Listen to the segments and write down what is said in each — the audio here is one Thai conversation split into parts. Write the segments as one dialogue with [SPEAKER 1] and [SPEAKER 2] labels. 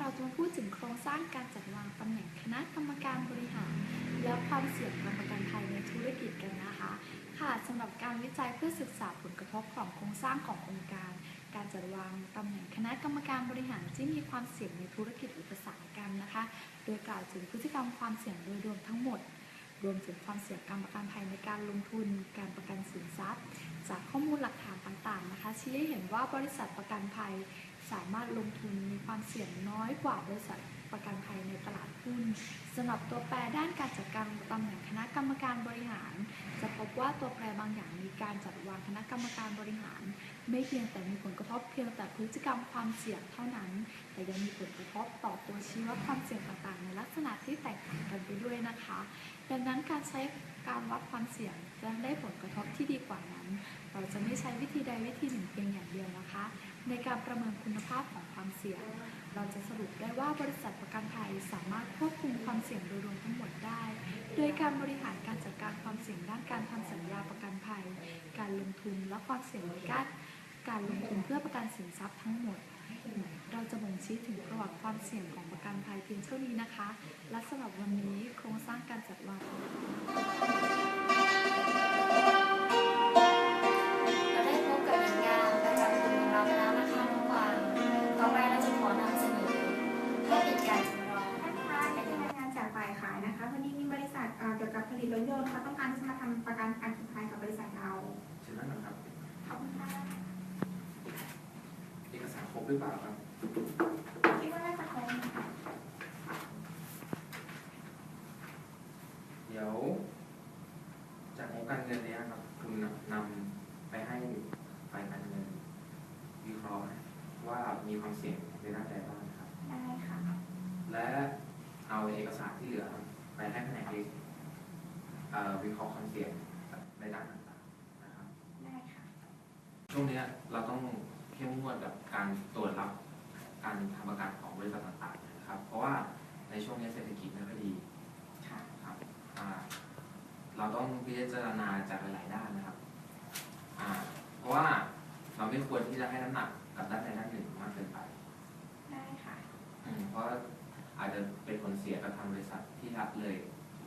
[SPEAKER 1] เราจะมาพูดถึงโครงสร้างการจัดวางตำแหน่งคณะกรรมการบริหาร และความเสี่ยงทางประกันภัยในธุรกิจกันนะคะ ค่ะสำหรับการวิจัยเพื่อศึกษาผลกระทบของโครงสร้างขององค์การ การจัดวางตำแหน่งคณะกรรมการบริหารที่มีความเสี่ยงในธุรกิจอุปสรรคกรรมนะคะ โดยกล่าวถึงพฤติกรรมความเสี่ยงโดยรวมทั้งหมดรวมถึงความเสี่ยงการประกันภัยในการลงทุน การประกันสินทรัพย์ จากข้อมูลหลักฐานต่างๆนะคะชี้ให้เห็นว่าบริษัทประกันภัย สามารถลงทุนมีความเสี่ยงน้อยกว่าบริษัทประกันภัยในตลาดหุ้นสำหรับตัวแปรด้านการจัดการตำแหน่งคณะกรรมการบริหาร จะพบว่าตัวแปรบางอย่างมีการจัดวางคณะกรรมการบริหาร ไม่เพียงแต่มีผลกระทบเพียงแต่พฤติกรรมความเสี่ยงเท่านั้น แต่ยังมีผลกระทบต่อตัวชี้วัดความเสี่ยงต่างๆ ในลักษณะที่แตกต่างกันไปด้วยนะคะ ดังนั้นการใช้ การวัดความเสี่ยงจะได้ผลกระทบที่ดีกว่านั้น เราจะไม่ใช้วิธีใดวิธีหนึ่งเพียงอย่างเดียวนะคะ ในการประเมินคุณภาพของความเสี่ยง เราจะสรุปได้ว่าบริษัทประกันภัยสามารถควบคุมความเสี่ยงโดยรวมทั้งหมดได้ โดยการบริหารการจัดการความเสี่ยงด้านการทำสัญญาประกันภัย การลงทุนและความเสี่ยงในการการลงทุนเพื่อประกันสินทรัพย์ทั้งหมด เราจะบ่งชี้ถึงประวัติความเสี่ยงของประกันภัยเพียงเท่านี้นะคะ และสำหรับวันนี้โครงสร้างการจัดวาง
[SPEAKER 2] หรือเปล่า
[SPEAKER 3] ครับคิดว่าน่าจะครบนะคะ
[SPEAKER 4] เดี๋ยวจากงบการเงินเนี้ยครับ คุณนำไปให้ฝ่ายการเงินวิเคราะห์ว่ามีความเสี่ยงในด้านใดบ้างนะครับ
[SPEAKER 3] ได้ค่ะ
[SPEAKER 4] และเอาเอกสารที่เหลือไปให้แผนกเอกเอ่อวิเคราะห์ความเสี่ยงในด้านต่างๆนะครับ
[SPEAKER 3] ได้ค่ะ
[SPEAKER 4] ช่วงเนี้ยเราต้อง เข้มงวดกับการตรวจรับการทำประกันของบริษัทต่างๆนะครับ เพราะว่าในช่วงนี้เศรษฐกิจไม่ค่อยดี
[SPEAKER 3] ค่ะ
[SPEAKER 4] ครับอ่าเราต้องพิจารณาจากหลายๆด้านนะครับอ่าเพราะว่าเราไม่ควรที่จะให้น้ำหนักกับด้านใดด้านหนึ่งมากเกินไป
[SPEAKER 3] ได้ค่ะ
[SPEAKER 4] อืมเพราะอาจจะเป็นผลเสียกับทางบริษัทที่ละเลย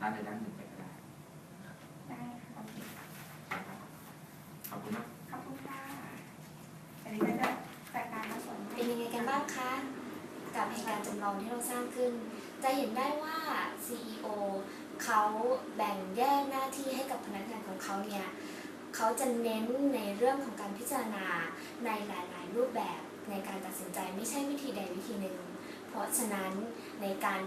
[SPEAKER 4] ด้านใดด้านหนึ่งไปก็ได้
[SPEAKER 3] ได้ค่ะ
[SPEAKER 4] ครับขอบคุณมาก
[SPEAKER 3] ขอบคุณค่ะอันนี้ก็จะจัดการในส่วน
[SPEAKER 2] เป็นยังไงกันบ้าง คะ กับเหตุการณ์จำลองที่เราสร้างขึ้น จะเห็นได้ว่า CEO เขาแบ่งแยกหน้าที่ให้กับพนักงานของเขาเนี่ยเขาจะเน้นในเรื่องของการพิจารณาในหลายๆ รูปแบบในการตัดสินใจไม่ใช่วิธีใดวิธีหนึ่ง เพราะฉะนั้นในการ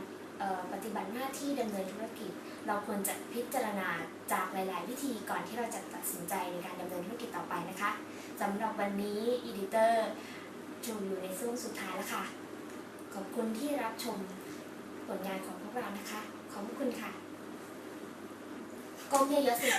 [SPEAKER 2] ปฏิบัติหน้าที่ดำเนินธุรกิจ เราควรจะพิจารณาจากหลาย ๆ วิธีก่อนที่เราจะตัดสินใจในการดำเนินธุรกิจต่อไปนะคะสำหรับวันนี้อีดิเตอร์ จูอยู่ในช่วงสุดท้ายแล้วค่ะ ขอบคุณที่รับชมผลงานของพวกเรานะคะ ขอบคุณค่ะ ก้มเยอะๆสิ